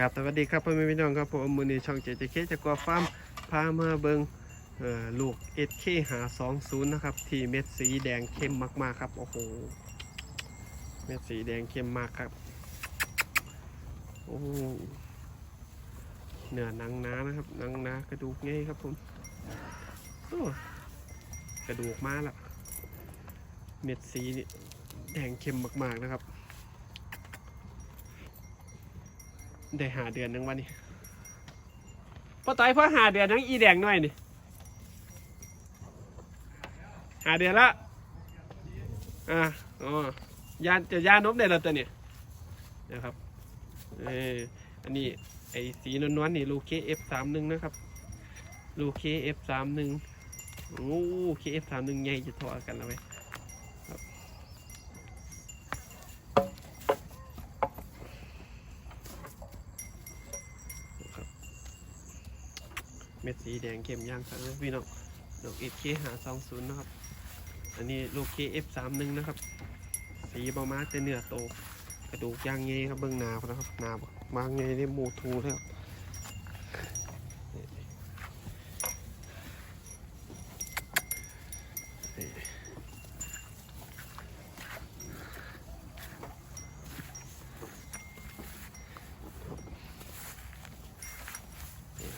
ครับสวัสดีครับพ่อแม่พี่น้องครับผมมือนี้ช่องเจเจเคจะกวาฟาร์มพามาเบิงลูกเอสเคหาสองศูนย์นะครับ ที่เม็ดสีแดงเข้มมากๆครับ โอ้โห เม็ดสีแดงเข้มมากครับ โอ้เนื้อหนังหนานะครับหนังหนากระดูกง่ายครับผมโอ้กระดูกมาละเม็ดสีนี่แดงเข้มมากๆนะครับ ได้หาเดือนนึงวันนี้พอตายเพราะหาเดือนนังอีแดงหน่อยนี่หาเดือนละอ่าอ๋อยานจะยานนบได้แล้วตัวเนี่ยนะครับเอออันนี้ไอ้สีนวลๆนี่ลูกเคเอฟสามหนึ่งนะครับลูกเคเอฟสามหนึ่งโอ้เคเอฟสามหนึ่งใหญ่จะทอกันแล้วไหมครับ เม็ดสีแดงเข้มย่างสันนะพี่น้องลูกเอฟเคหาสองศูนย์นะครับ อันนี้ลูกเคเอฟสามหนึ่งนะครับ สีบอมาจะเนื้อโต กระดูกย่างเงี้ครับเบื้องหนาพุ่นนะครับหนาบ่บางเงี้ได้หมูทูเลยครับ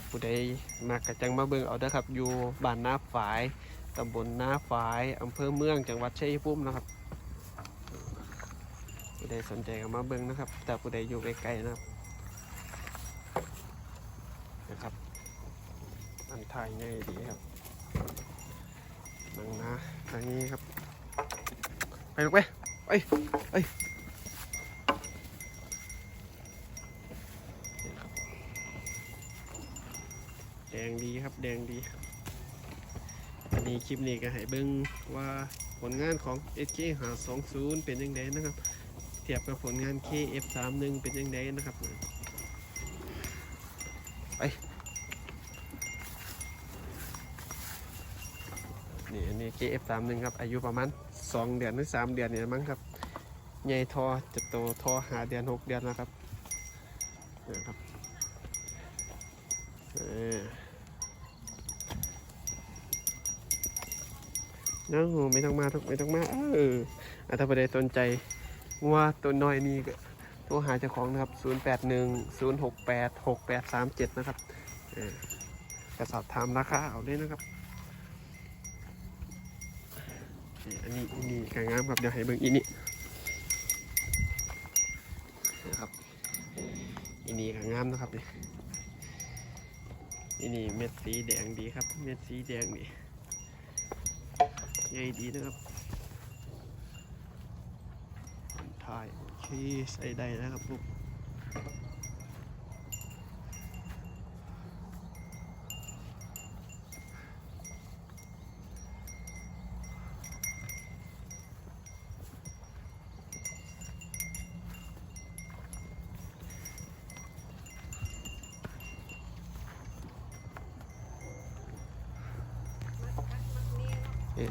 ผู้ใดมากระจังมาเบิ่งเอาเด้อครับ อยู่บ้านนาฝายตำบลนาฝายอำเภอเมืองจังหวัดชัยภูมินะครับ ผู้ใดสนใจก็มาเบิ่งนะครับ แต่ผู้ใดอยู่ไกลๆนะครับนะครับ อันถ่ายง่ายดีครับนังนะทางนี้ครับ ไปลูกไปไปไปนี่ครับแด งดีครับ แดงดีอันนี้คลิปนี้ก็ให้เบิ่งว่าผลงานของ SK หา20เป็นยังไงนะครับ เทียบกับผลงาน KF31 เป็นยังไงนะครับไปนี่อันนี้ KF31 ครับ อายุประมาณ 2 เดือนหรือ 3 เดือนเนี่ยมั้งครับใหญ่ทอจะโตทอหาเดือน 6 เดือนแล้วครับนะครับเออ น้องไม่ต้องมาไม่ต้องมาเอออะถ้าใครสนใจว่าตัวน้อยนี่ก็โทรหาเจ้าของนะครับ 081 068 6837 นะครับเออจะสอบถามราคาเอาเลยนะครับ อันนี้อันนี้กางงามครับเดี๋ยวให้เบิ่งอีนี่นะครับอีนี่กางงามนะครับนี่อีนี่เม็ดสีแดงดีครับ เม็ดสีแดงนี่ ใหญ่ดีนะครับถ่ายโอเคใส่ได้นะครับลูก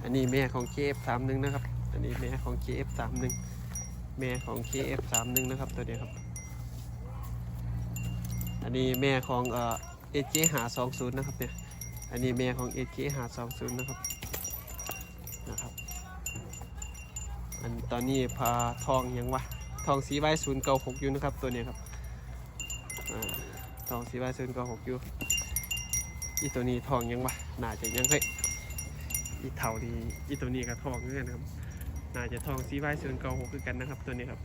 อันนี้แม่ของ KF31 นะครับ อันนี้แม่ของ KF31 แม่ของ KF31 นะครับตัวเดียวครับ อันนี้แม่ของเอ่อ SJ หา20 นะครับเนี่ย อันนี้แม่ของ SJ หา20 นะครับนะครับ อันตอนนี้พาทองยังวะทองสีใบศูนย์เก้าหกอยู่นะครับตัวนี้ครับอทองสีใบศูนย์เก้าหกอยู่อีตัวนี้ทองยังวะน่าจะยังเฮ้ย อีเทานี้อีตัวนี้ก็ทองเหมือนกันนะครับ น่าจะทองสีใบศูนย์เก้าคือกันนะครับ ตัวนี้ครับ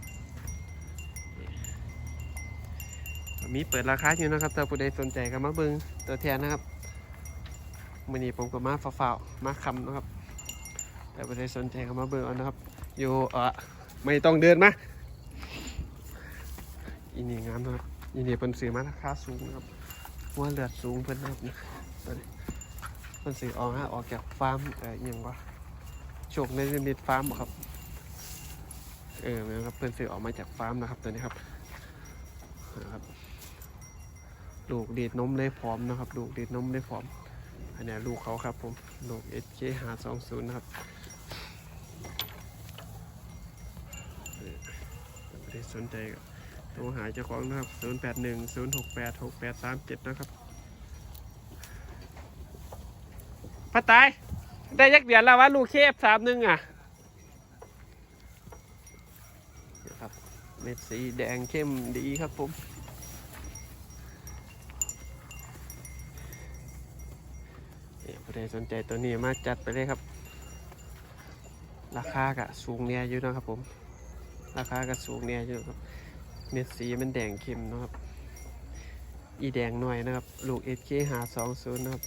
มีเปิดราคาอยู่นะครับ ถ้าผู้ใดสนใจก็มาเบิ่งตัวแทนนะครับมื่อนี้ผมก็มาฝ่าวๆมาคำนะครับ แต่ผู้ใดสนใจก็มาเบิ่งเอานะครับ อยู่เออไม่ต้องเดินมาอีนี่งามนะครับอีนี่เป็นซื้อมาราคาสูงนะครับว่าเลือดสูงเพิ่นนะครับนี่ตัวนี้ เพิ่นซื้อออกฮะออกจากฟาร์มเอ่ออหยังวะโชคในนิดฟาร์มบ่ครับ เออนะครับเพิ่อนซื้อออกมาจากฟาร์มนะครับตัวนี้ครับนะครับลูกดีดนมได้พร้อมนะครับ ลูกดีดนมได้พร้อม อันนี้ลูกเขาครับผมลูก SK หา20นะครับไม่ได้สนใจก็โทรหาเจ้าของนะครับ 0 8 1 0 6 8 6 8 3 7 นะครับ พ่อตาย ได้ยักเดือนแล้วว่าลูกเคฟสามหนึ่งอะนะครับเม็ดสีแดงเข้มดีครับผมเนี่ยผู้ใดสนใจตัวนี้มาจัดไปเลยครับ ราคากะสูงเนี่ยอยู่นะครับผม ราคากะสูงเนี่ยอยู่ครับ เม็ดสีมันแดงเข้มนะครับ อีแดงหน่อยนะครับ ลูกเอเคหาสองศูนย์นะครับ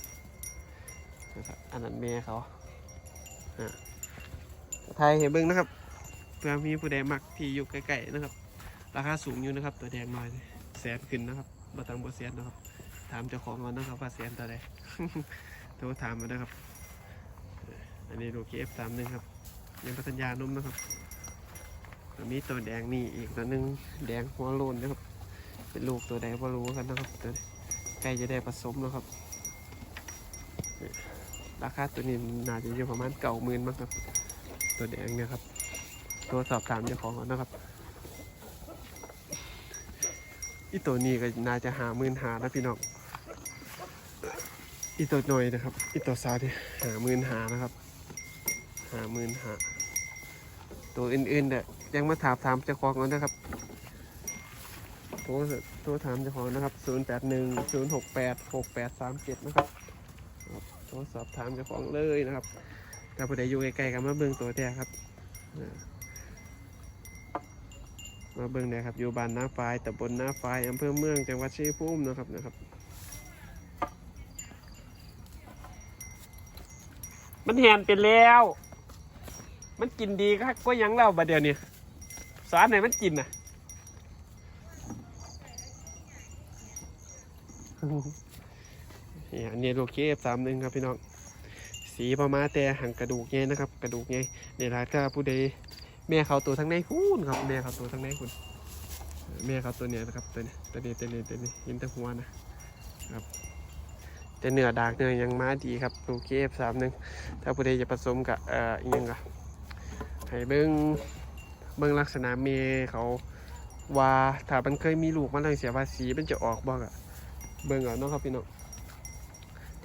นะครับอันนั้นแม่เขาไทยเห็นเบิ้งนะครับเพื่อมีผู้ใดมักที่อยู่ใกล้ๆนะครับ ราคาสูงอยู่นะครับ ตัวแดงน่อยแสนขึ้นนะครับมาตังบัแสนนะครับ ถามเจ้าของก่อนนะครับว่าแสนตัวใดโทรถามมานะครับ อันนี้ลูเคฟสามหนึ่งครับยังพัทยานุ่มนะครับแล้วมีตัวแดงนี่อีกตัวหนึ่งแดงหัวโลนนะครับ เป็นลูกตัวแดงพอรู้กันนะครับตัวใกล้จะได้ผสมแล้วครับ ราคาตัวนี้น่าจะอยู่ประมาณเก่าหมื่นมั้งครับ ตัวแดงเนี่ยครับ ตัวสอบถามเจ้าของนนะครับอีตัวนี้ก็น่าจะหาหมื่นหานะพี่น้องอีตัวหน่อยนะครับอีตัวสาที่หาหมื่นหานะครับหาหมื่นหาตัวอื่นๆเนี่ยยังมาถามถามเจ้าของก่อนนะครับโทรโทรถามเจ้าของนะครับ 0 8 1 0 6 8 6 8 3 7 นะครับ รับโทรสอบถามเจ้าของเลยนะครับถ้าผู้ใดอยู่ใกลๆกันมาเบิ่งตัวแต่ครับ มาเบิ่งเนี่ยครับ อยู่บ้านน้าฝายตำบลน้าฝายอำเภอเมืองจังหวัดชัยภูมินะครับนะครับ มันแหนเป็นแล้ว มันกินดีก็ก็ยังเล่าบัดเดียวนี้สารไหนมันกินน่ะ นี่อันนี้โลเคฟสามหนึ่งครับพี่น้อง สีประมาณแต่หังกระดูกไงนะครับ กระดูกไงเนี่ยละถ้าผู้ใดแม่เขาตัวทั้งในหูนครับ แม่เขาตัวทั้งในคุณแม่เขาตัวเนี้ยนะครับตัวนี้ตัวนี้ตัวนี้ตัวนี้ยินแตะหัวนะครับแต่เนื้อดากเนื้อยังมาดีครับโลเคฟสามหนึ่งถ้าผู้ใดจะผสมกับเอ่ออิหยังก็ให้เบิ้งเบิ้งลักษณะเมเขาว่าถ้ามันเคยมีลูกมันเลยเสียภาษีมันจะออกบ้างอะเบิ่งเอาเนาะครับพี่น้อง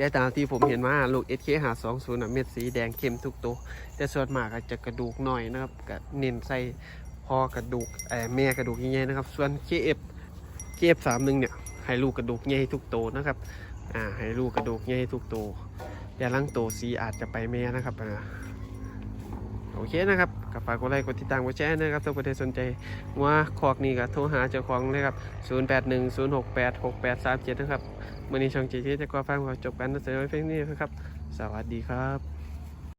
แต่ตามที่ผมเห็นว่าลูก SK หา20นะเม็ดสีแดงเข้มทุกตัว แต่ส่วนมากอาจจะกระดูกหน่อยนะครับก็เน้นใส่พอกระดูกเอ่อแม่กระดูกใหญ่ๆนะครับ ส่วน KF KF 31เนี่ยให้ลูกกระดูกใหญ่ทุกตัวนะครับอ่าให้ลูกกระดูกใหญ่ทุกตัวแต่ลังโตสีอาจจะไปแม่นะครับอ่า โอเคนะครับกับฝากกดไลค์กดติดตามกดแชร์นะครับถ้าใครสนใจว่าคอกนี้ก็โทรหาเจ้าของเลยครับ 0810686837 นะครับมื่อนี้ช่องจีที่จะก็ฟังขอจบกันนะเสร็จไว้เพียงนี้นะครับ สวัสดีครับ